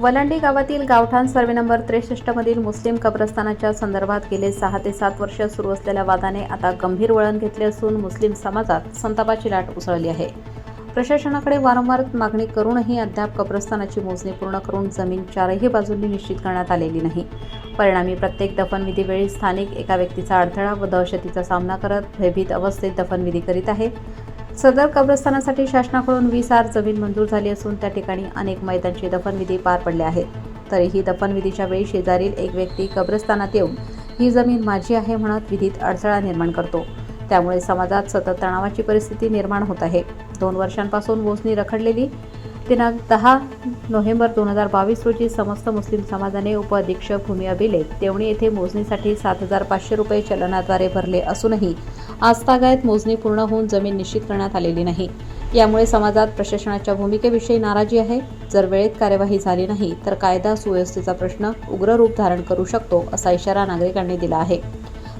वलंडी गावातील गावठाण survey number त्रेसष्टमधील मुस्लिम कब्रस्तानाच्या संदर्भात गेले सहा ते सात वर्ष सुरू असलेल्या वादाने आता गंभीर वळण घेतले असून मुस्लिम समाजात संतापाची लाट उसळली आहे. प्रशासनाकडे वारंवार मागणी करूनही अद्याप कब्रस्तानाची मोजणी पूर्ण करून जमीन चारही बाजूंनी निश्चित करण्यात आलेली नाही. परिणामी प्रत्येक दफनविधीवेळी स्थानिक एका व्यक्तीचा अडथळा व दहशतीचा सामना करत भयभीत अवस्थेत दफनविधी करीत आहे. सदर कब्रस्तानासाठी शासनाकडून वीस आर जमीन मंजूर झाली असून त्या ठिकाणी अनेक मैदानचे दफनविधी पार पडले आहेत. तरीही दफनविधीच्या वेळी शेजारील एक व्यक्ती कब्रस्तानात येऊन ही जमीन माझी आहे म्हणत विधीत अडथळा निर्माण करतो. त्यामुळे समाजात सतत तणावाची परिस्थिती निर्माण होत आहे. दोन वर्षांपासून मोजणी रखडलेली दिनांक दहा नोव्हेंबर दोन हजार बावीस रोजी समस्त मुस्लिम समाजाने उपअधीक्षक भूमी अभिलेख देवणी येथे मोजणीसाठी सात हजार पाचशे रुपये चलनाद्वारे भरले असूनही आजतागायत मोजणी पूर्ण होऊन जमीन निश्चित करण्यात आलेली नाही. यामुळे समाजात प्रशासनाच्या भूमिकेविषयी नाराजी आहे. जर वेळेत कार्यवाही झाली नाही तर कायदा सुव्यवस्थेचा प्रश्न उग्र रूप धारण करू शकतो असा इशारा नागरिकांनी दिला आहे.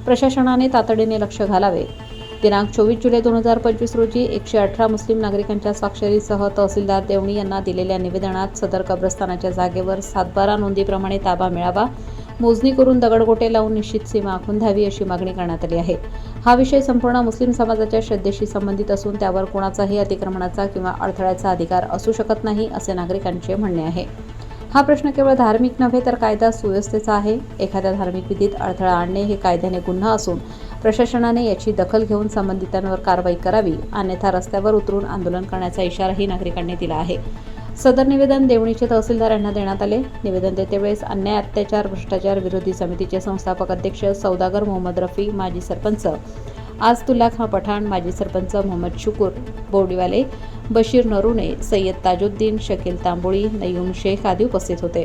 प्रशासनाने तातडीने लक्ष घालावे. दिनांक चोवीस जुलै दोन हजार पंचवीस रोजी एकशे अठरा मुस्लिम नागरिकांच्या स्वाक्षरीसह तहसीलदार देवणी यांना दिलेल्या निवेदनात सदर कब्रस्तानाच्या जागेवर सातबारा नोंदीप्रमाणे ताबा मिळावा मोजणी करून दगडगोटे लावून निश्चित सीमा आखून द्यावी अशी मागणी करण्यात आली आहे. हा विषय संपूर्ण मुस्लिम समाजाच्या श्रद्धेशी संबंधित असून त्यावर कोणाचाही अतिक्रमणाचा किंवा अडथळ्याचा अधिकार असू शकत नाही असे नागरिकांचे म्हणणे आहे. हा प्रश्न केवळ धार्मिक नव्हे तर कायदा सुव्यवस्थेचा आहे. एखाद्या धार्मिक विधीत अडथळा आणणे हे कायद्याने गुन्हा असून प्रशासनाने याची दखल घेऊन संबंधितांवर कारवाई करावी अन्यथा रस्त्यावर उतरून आंदोलन करण्याचा इशाराही नागरिकांनी दिला आहे. सदर निवेदन देवणीचे तहसीलदार यांना देण्यात आले. निवेदन देतेवेळेस अन्याय अत्याचार भ्रष्टाचार विरोधी समितीचे संस्थापक अध्यक्ष सौदागर मोहम्मद रफी माजी सरपंच आजतुल्ला खां पठाण माजी सरपंच मोहम्मद शुकूर बोडीवाले बशीर नरुणे सय्यद ताजुद्दीन शकील तांबोळी नयूम शेख आदी उपस्थित होते.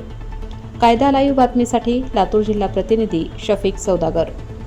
कायदा लाईव्ह बातमीसाठी लातूर जिल्हा प्रतिनिधी शफीक सौदागर.